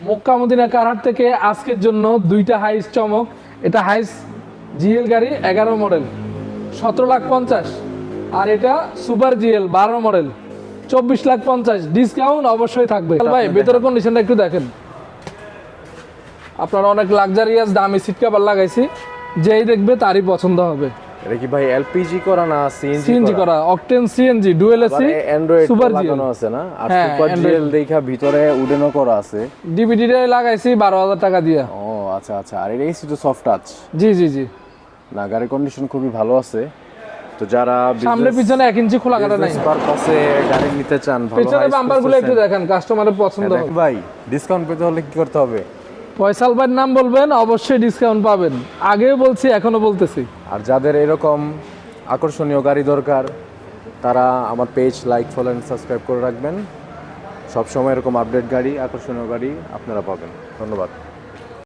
Mecca Medina কারহাট থেকে আজকের জন্য দুইটা হাইস চমক। এটা হাইস জিএল গাড়ি এগারো মডেল। সতেরো লাখ পঞ্চাশ। আর এটা সুপার জিএল বারো মডেল। চব্বিশ লাখ পঞ্চাশ। ডিসকাউন্ট অবশ্যই থাকবে। ভাই ভেতরে কন্ডিশনটা একটু দেখেন। আপনার অনেক লাক্সারিয়াস দামি সিট কাভার লাগাইছি। যেই দেখবে তারই পছন্দ হবে। এটা কি ভাই এলপিজি করা না সিএনজি সিএনজি করা? Octane CNG dual AC android super লাগানো আছে না? আর হ্যাঁ, সুপার জিএল দেখা ভিতরে উডেনও করা আছে। ডিভিডিটা লাগাইছি বারো হাজার টাকা দিয়ে। ও আচ্ছা আচ্ছা। আর এটা এসি তো সফট টাচ জি জি জি। না গাড়ির কন্ডিশন খুবই ভালো আছে। তো যারা সামনে পিছনে এক ইঞ্চি খোলা কাটা নাই। পারপাসে গাড়ি নিতে চান ভালো পেছনে high বাম্পারগুলো একটু দেখেন কাস্টমারের পছন্দ হ্যাঁ, হবে। ভাই ডিসকাউন্ট পেতে হলে কি করতে হবে? ফয়সাল ভাইয়ের নাম বলবেন, অবশ্যই ডিসকাউন্ট পাবেন। আগেও বলছি, এখনও বলতেছি। আর যাদের এরকম আকর্ষণীয় গাড়ি দরকার, তারা আমার page like follow and subscribe করে রাখবেন। সবসময় এরকম আপডেট গাড়ি, আকর্ষণীয় গাড়ি আপনারা পাবেন। ধন্যবাদ।